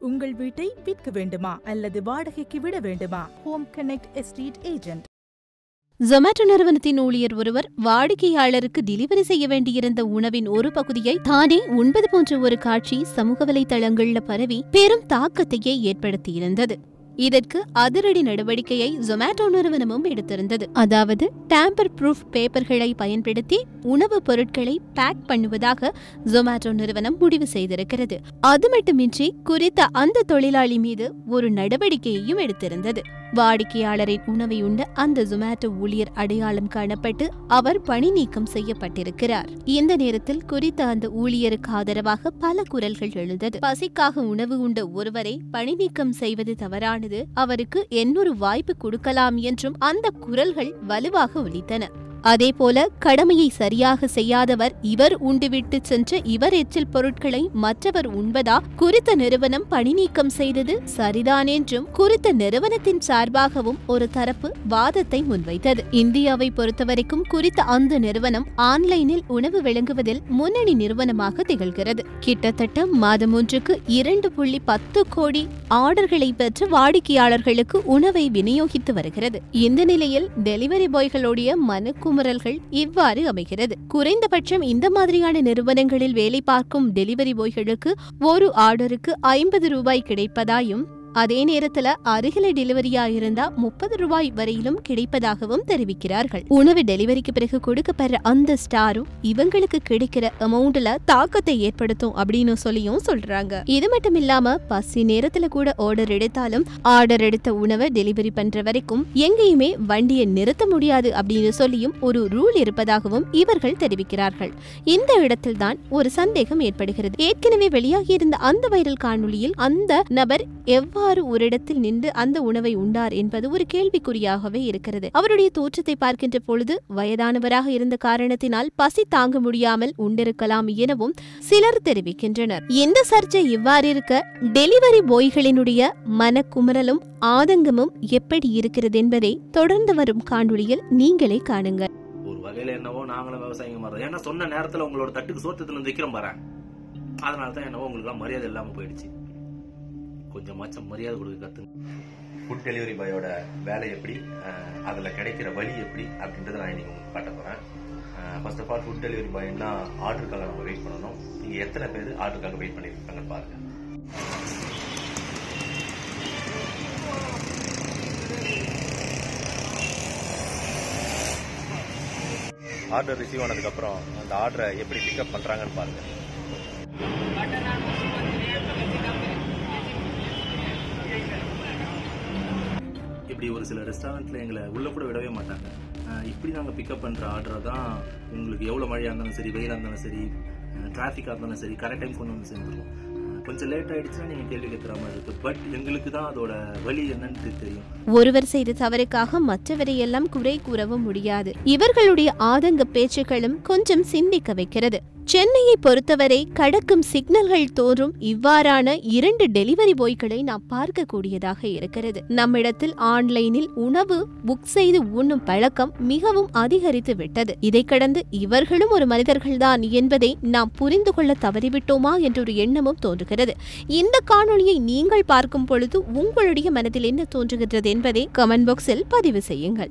உங்கள் வீட்டை விற்க வேண்டுமா அல்லது வாடகைக்கு விட வேண்டுமா? Home connect estate agent Zomato நிறுவனத்தின் ஊழியர் ஒருவர் வாடிக்கையாளருக்கு டெலிவரி செய்ய வேண்டியிருந்த உணவின் ஒரு பகுதியை தானே உண்பது போன்ற ஒரு காட்சி சமூக வலைதளங்களில் பரவி பெரும் தாக்கத்தையே ஏற்படுத்தியிருந்தது. இதற்கு அதிரடி நடவடிக்கையை ஜொமேட்டோ நிறுவனமும் எடுத்திருந்தது. அதாவது டேம்பர் ப்ரூஃப் பேப்பர்களை பயன்படுத்தி உணவுப் பொருட்களை பேக் பண்ணுவதாக ஜொமேட்டோ நிறுவனம் முடிவு செய்திருக்கிறது. அது மட்டுமின்றி குறித்த அந்த தொழிலாளி மீது ஒரு நடவடிக்கையையும் எடுத்திருந்தது. வாடிக்கையாளரின் உணவை உண்ட அந்த ஜொமேட்டோ ஊழியர் அடையாளம் காணப்பட்டு அவர் பணி நீக்கம் செய்யப்பட்டிருக்கிறார். இந்த நேரத்தில் குறித்த அந்த ஊழியருக்கு ஆதரவாக பல குரல்கள் எழுந்தது. பசிக்காக உணவு உண்ட ஒருவரை பணி நீக்கம் செய்வது தவறானது அவருக்கு என்னொரு வாய்ப்பு கொடுக்கலாம் என்றும் அந்த குரல்கள் வலுவாக ஒலித்தன. அதேபோல கடமையை சரியாக செய்யாதவர் இவர் உண்டுவிட்டு சென்ற இவர் எச்சில் பொருட்களை மற்றவர் உண்பதா? குறித்த நிறுவனம் பணி நீக்கம் செய்தது சரிதான் என்றும் குறித்த நிறுவனத்தின் சார்பாகவும் ஒரு தரப்பு வாதத்தை முன்வைத்தது. இந்தியாவை பொறுத்தவரைக்கும் குறித்த அந்த நிறுவனம் ஆன்லைனில் உணவு வழங்குவதில் முன்னணி நிறுவனமாக திகழ்கிறது. கிட்டத்தட்ட மாதம் ஒன்றுக்கு இரண்டு புள்ளி பத்து கோடி ஆர்டர்களை பெற்று வாடிக்கையாளர்களுக்கு உணவை விநியோகித்து வருகிறது. இந்த நிலையில் டெலிவரி பாய்களுடைய மனுக்கும் குமுறல்கள் இவ்வாறு அமைகிறது. குறைந்தபட்சம் இந்த மாதிரியான நிறுவனங்களில் வேலை பார்க்கும் டெலிவரி பாய்களுக்கு ஒரு ஆர்டருக்கு ஐம்பது ரூபாய் கிடைப்பதாயும் அதே நேரத்துல அருகில டெலிவரியா இருந்தா முப்பது ரூபாய் வரையிலும் கிடைப்பதாகவும் தெரிவிக்கிறார்கள். உணவு டெலிவரிக்கு பிறகு கொடுக்கப்படுற அந்த ஸ்டாரும் இவங்களுக்கு கிடைக்கிற அமௌண்ட்ல தாக்கத்தை ஏற்படுத்தும் அப்படின்னு சொல்லியும் சொல்றாங்க. இது மட்டும் இல்லாம பசி நேரத்துல கூட ஆர்டர் எடுத்தாலும் ஆர்டர் எடுத்த உணவை டெலிவரி பண்ற வரைக்கும் எங்கேயுமே வண்டியை நிறுத்த முடியாது அப்படின்னு சொல்லியும் ஒரு ரூல் இருப்பதாகவும் இவர்கள் தெரிவிக்கிறார்கள். இந்த இடத்தில் தான் ஒரு சந்தேகம் ஏற்படுகிறது. ஏற்கனவே வெளியாகியிருந்த அந்த வைரல் காணொளியில் அந்த நபர் எவ்வாறு எவ்வாறு ஒரு இடத்தில் நின்று அந்த உணவை உண்டார் என்பது ஒரு கேள்விக்குறியாகவே இருக்கிறது. அவருடைய தோற்றத்தை பார்க்கின்ற பொழுது வயதானவராக இருந்த காரணத்தினால் பசி தாங்க முடியாமல் உண்டிருக்கலாம் எனவும் சிலர் தெரிவிக்கின்றனர். இந்த சர்ச்சை இவ்வாறு இருக்க டெலிவரி பாய்களினுடைய மனக்குமரலும் ஆதங்கமும் எப்படி இருக்கிறது என்பதை தொடர்ந்து வரும் காணொளியில் நீங்களே காணுங்கள். ஒரு வகையில என்னவோ நாங்களும் விவசாயிங்க மாதிரி ஏன்னா சொன்ன நேரத்துல உங்களோட தட்டுக்கு சோத்தத்துல இருந்து வைக்கிறோம் பாரு அதனால தான் என்னவோ உங்களுக்கு மரியாதை இல்லாம போயிடுச்சு. கொஞ்சமாச்சும் மரியாதை கொடுக்க கத்துங்க. ஃபுட் டெலிவரி பாயோட வேலை எப்படி? அதுல கிடைக்கிற வழி எப்படி? அப்படின்றத நான் இன்னைக்கு உங்களுக்கு காட்ட போறேன். First of all food delivery பாய்னா ஆர்டருக்காக நம்ம வெயிட் பண்ணணும். நீங்க எத்தனை பேர் ஆர்டருக்காக வெயிட் பண்ணிருக்காங்க பாருங்க. ஆர்டர் ரிசீவ் ஆனதுக்கு அப்புறம் அந்த ஆர்டரை எப்படி பிக்கப் பண்றாங்கன்னு பாருங்க. இப்படி ஒரு சில ரெஸ்டாரண்ட்டில் எங்களை உள்ளே கூட விடவே மாட்டாங்க. இப்படி நாங்கள் பிக்கப் பண்ணுற ஆர்டரை தான் உங்களுக்கு எவ்வளோ மழையாக இருந்தாலும் சரி வெயிலாக இருந்தாலும் சரி டிராஃபிக்காக இருந்தாலும் சரி கரெக்ட் டைம் கொண்டு வந்து சேர்ந்துருவோம். கொஞ்சம் லேட் ஆயிடுச்சுன்னா நீங்கள் கேள்வி கேட்குற மாதிரி இருக்கு. பட் எங்களுக்கு தான் அதோட வழி என்னன்னு தெரியும். ஒருவர் செய்த தவறுக்காக மற்றவரையெல்லாம் குறை கூறவும் முடியாது. இவர்களுடைய ஆதங்க பேச்சுக்களும் கொஞ்சம் சிந்திக்க வைக்கிறது. சென்னையை பொறுத்தவரை கடக்கும் சிக்னல்கள் தோறும் இவ்வாறான இரண்டு டெலிவரி பாய்களை நாம் பார்க்கக்கூடியதாக இருக்கிறது. நம்மிடத்தில் ஆன்லைனில் உணவு புக் செய்து உண்ணும் பழக்கம் மிகவும் அதிகரித்து விட்டது. இதை கடந்து இவர்களும் ஒரு மனிதர்கள்தான் என்பதை நாம் புரிந்து கொள்ள தவறிவிட்டோமா என்ற ஒரு எண்ணமும் தோன்றுகிறது. இந்த காணொளியை நீங்கள் பார்க்கும் பொழுது உங்களுடைய மனதில் என்ன தோன்றுகிறது என்பதை கமெண்ட் பாக்ஸில் பதிவு செய்யுங்கள்.